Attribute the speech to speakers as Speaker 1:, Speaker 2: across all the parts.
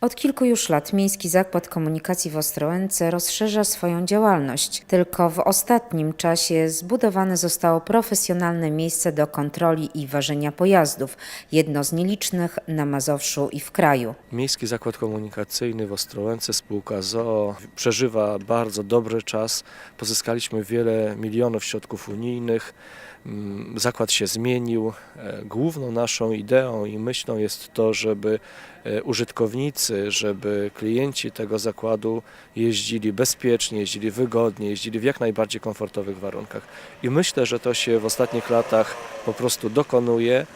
Speaker 1: Od kilku już lat Miejski Zakład Komunikacji w Ostrołęce rozszerza swoją działalność. Tylko w ostatnim czasie zbudowane zostało profesjonalne miejsce do kontroli i ważenia pojazdów, jedno z nielicznych na Mazowszu i w kraju.
Speaker 2: Miejski Zakład Komunikacyjny w Ostrołęce, spółka ZOO, przeżywa bardzo dobry czas. Pozyskaliśmy wiele milionów środków unijnych. Mm, Zakład się zmienił. E, Główną naszą ideą i myślą jest to, żeby użytkownicy, żeby klienci tego zakładu jeździli bezpiecznie, jeździli wygodnie, jeździli w jak najbardziej komfortowych warunkach. I myślę, że to się w ostatnich latach po prostu dokonuje.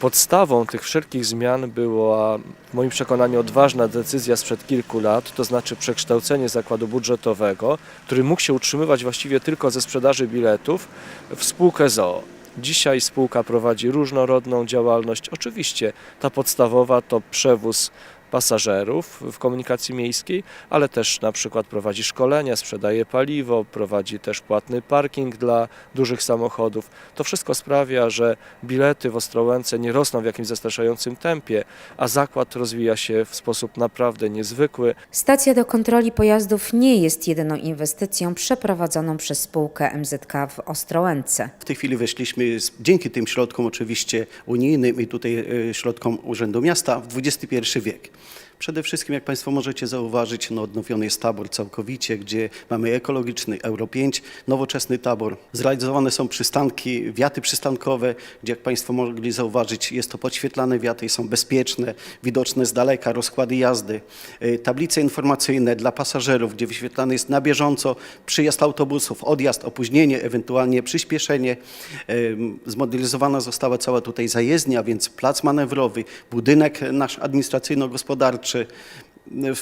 Speaker 2: Podstawą tych wszelkich zmian była w moim przekonaniu odważna decyzja sprzed kilku lat, to znaczy przekształcenie zakładu budżetowego, który mógł się utrzymywać właściwie tylko ze sprzedaży biletów, w spółkę ZOO. Dzisiaj spółka prowadzi różnorodną działalność. Oczywiście ta podstawowa to przewóz pasażerów w komunikacji miejskiej, ale też na przykład prowadzi szkolenia, sprzedaje paliwo, prowadzi też płatny parking dla dużych samochodów. To wszystko sprawia, że bilety w Ostrołęce nie rosną w jakimś zastraszającym tempie, a zakład rozwija się w sposób naprawdę niezwykły.
Speaker 1: Stacja do kontroli pojazdów nie jest jedyną inwestycją przeprowadzoną przez spółkę MZK w Ostrołęce.
Speaker 3: W tej chwili weszliśmy z- dzięki tym środkom oczywiście unijnym i tutaj e, środkom Urzędu Miasta w XXI wiek. Przede wszystkim, jak Państwo możecie zauważyć, no, odnowiony jest tabor całkowicie, gdzie mamy ekologiczny Euro 5, nowoczesny tabor. Zrealizowane są przystanki, wiaty przystankowe, gdzie jak Państwo mogli zauważyć, jest to podświetlane wiaty i są bezpieczne, widoczne z daleka, rozkłady jazdy. E, Tablice informacyjne dla pasażerów, gdzie wyświetlany jest na bieżąco przyjazd autobusów, odjazd, opóźnienie, ewentualnie przyspieszenie. Em, Zmodernizowana została cała tutaj zajezdnia, więc plac manewrowy, budynek nasz administracyjno-gospodarczy.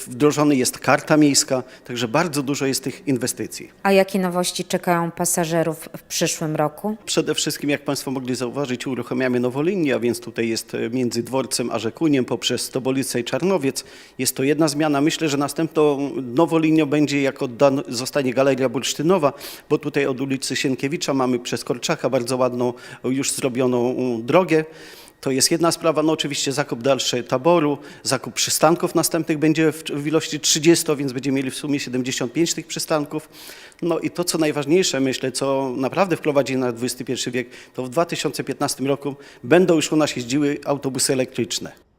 Speaker 3: Wdrożony jest karta miejska, także bardzo dużo jest tych inwestycji.
Speaker 1: A jakie nowości czekają pasażerów w przyszłym roku?
Speaker 3: Przede wszystkim, jak Państwo mogli zauważyć, uruchamiamy nową linię, a więc tutaj jest między dworcem a Rzekuniem poprzez Stobolicę i Czarnowiec. Jest to jedna zmiana. Myślę, że następną nową linią będzie, jak zostanie Galeria Bursztynowa, bo tutaj od ulicy Sienkiewicza mamy przez Korczaka bardzo ładną, już zrobioną drogę. To jest jedna sprawa, no oczywiście zakup dalszy taboru, zakup przystanków następnych będzie w, w ilości 30, więc będziemy mieli w sumie 75 tych przystanków. No i to, co najważniejsze, myślę, co naprawdę wprowadzi na XXI wiek, to w 2015 roku będą już u nas jeździły autobusy elektryczne.